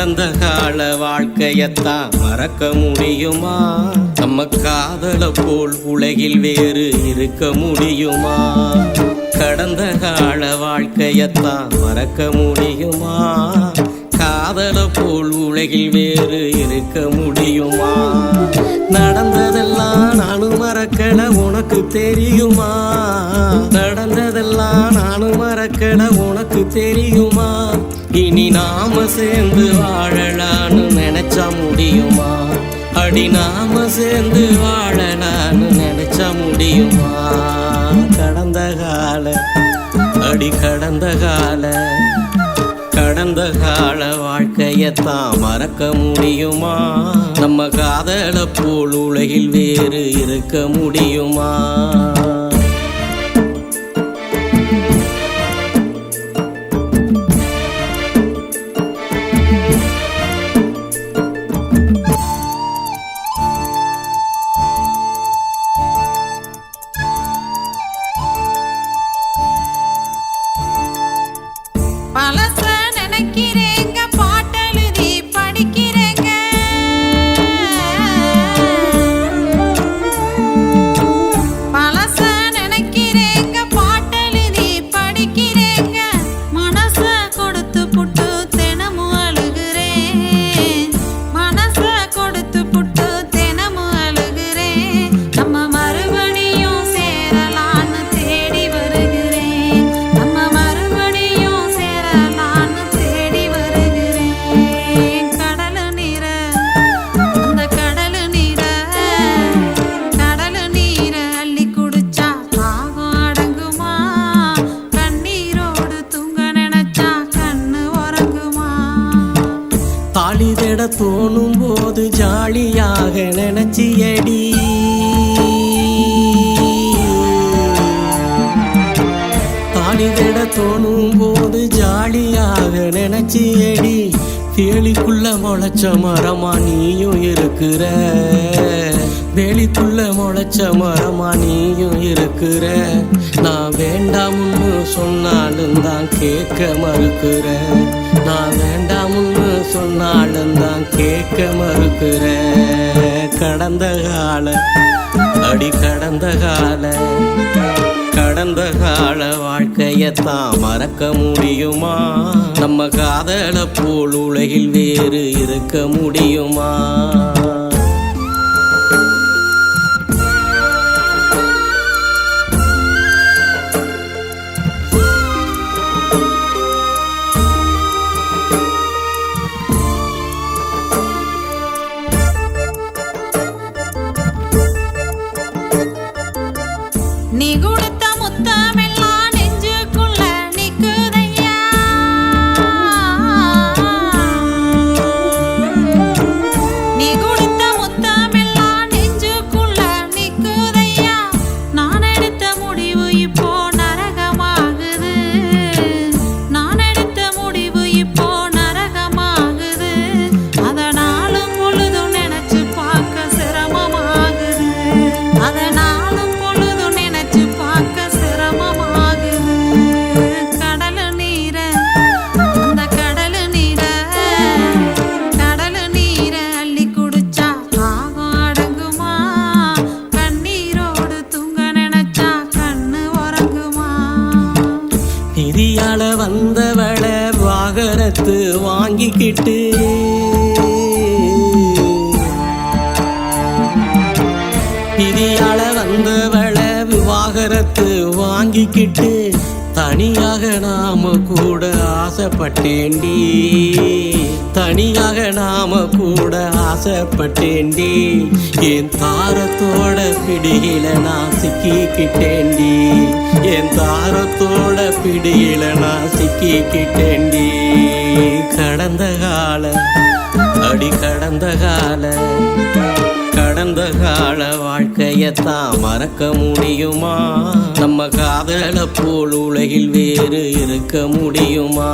கடந்த கால வாழ்க்கையத்தான் மறக்க முடியுமா? நம்ம காதல போல் உலகில் வேறு இருக்க முடியுமா? கடந்த கால வாழ்க்கையத்தான் மறக்க முடியுமா? காதல போல் உலகில் வேறு இருக்க முடியுமா? நடந்ததெல்லாம் நானும் மறக்கல உனக்கு தெரியுமா? நட நடந்ததெல்லாம் நானும் மறக்கட உனக்கு தெரியுமா? இனி நாம சேர்ந்து வாழலான்னு நினைச்சா முடியுமா? அடி நாம சேர்ந்து வாழலான்னு நினைச்சா முடியுமா? கடந்த கால அடி கடந்த கால. கடந்த கால வாழ்க்கையத்தான் மறக்க முடியுமா? நம்ம காதல போல் உலகில் வேறு இருக்க முடியுமா? தேட தோணும் போது ஜாலியாக நினைச்சியடி. தாலி தேட தோணும் போது ஜாலியாக நினைச்சியடி. வேலிக்குள்ள முளைச்ச மரமா நீயும் இருக்கிற. வேலிக்குள்ள முளைச்ச மரமா நீயும் இருக்கிற. நான் வேண்டாம்னு சொன்னாலும் தான் கேட்க மறுக்கிறேன் நான் வேண்டாம்னு சொன்னாலும் தான் கேட்க மறுக்கிற கடந்த கால அடி கடந்த கால கடந்த கால வாழ்க்கையத்தான் மறக்க முடியுமா? நம்ம காதல போல் உலகில் வேறு இருக்க முடியுமா? பண்ணிக்கிட்டு பிரியால வந்தவளை விவாகரத்து வாங்கிக்கிட்டு தனியாக நாம கூட ஆசைப்பட்டேண்டி தனியாக நாம கூட ஆசைப்பட்டேண்டி என் தாரத்தோட பிடியில நான் சிக்கிக்கிட்டேண்டி என் தாரத்தோட பிடியில நான் சிக்கிக்கிட்டேண்டி சிக்கிக்கிட்டேன்டி கடந்த கால அடி கடந்த கால. கடந்த கால வாழ்க்கையத்தான் மறக்க முடியுமா? நம்ம காதல போல் உலகில் வேறு இருக்க முடியுமா?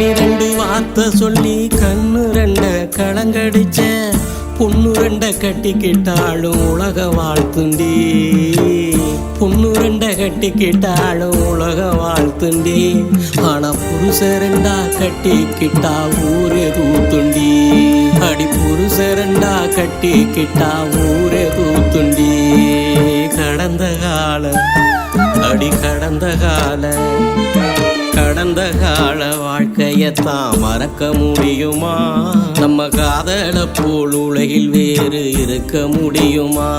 பனிரெண்டு வார்த்தை சொல்லி கண்ணு ரெண்ட களங்கடிச்ச பொண்ணு ரெண்ட கட்டிக்கிட்டாலும் உலக வாழ்த்துண்டி. பொண்ணு ரெண்ட கட்டிக்கிட்டாலும் உலக வாழ்த்துண்டி. ஆனா புருஷ ரெண்டா கட்டிக்கிட்டா ஊரே தூத்துண்டி. அடி புருஷ ரெண்டா கட்டிக்கிட்டா ஊரே தூத்துண்டி. கடந்த கால அடி கடந்த கால. கடந்த கால வாழ்க்கையத்தான் மறக்க முடியுமா? நம்ம காதல போல் உலகில் வேறு இருக்க முடியுமா?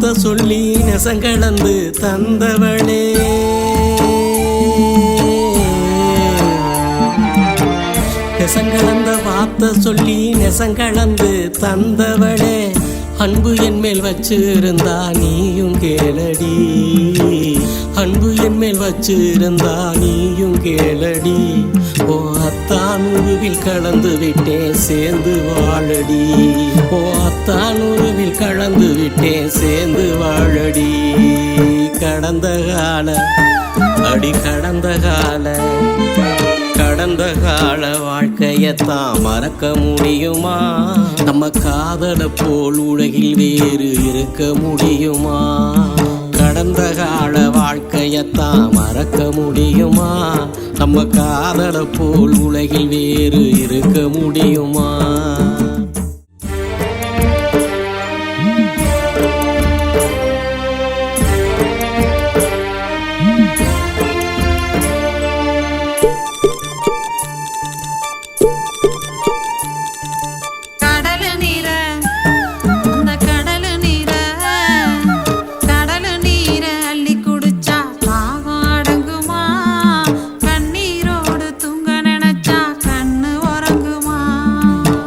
நெசங்கலந்த சொல்லி நெசங்கடந்து தந்தவளே. நெசங்கடந்த வார்த்தை சொல்லி நெசங்கடந்து தந்தவளே. அன்பு என் மேல் வச்சிருந்தா நீயும் கேளடி. அன்பு என் மேல் வச்சிருந்தா நீயும் கேளடி. ஓ அத்தான் உருவில் கலந்து விட்டேன் சேர்ந்து வாழடி. ஓ அத்தான் உருவில் கலந்து விட்டேன் சேர்ந்து வாழடி. கடந்த கால அடி கடந்த கால. கடந்த கால வாழ்க்கையத்தான் மறக்க முடியுமா? நம்ம காதல போல் உலகில் வேறு இருக்க முடியுமா? கடந்த கால வாழ்க்கையத்தான் மறக்க முடியுமா? நம்ம காதல போல் உலகில் வேறு இருக்க முடியுமா?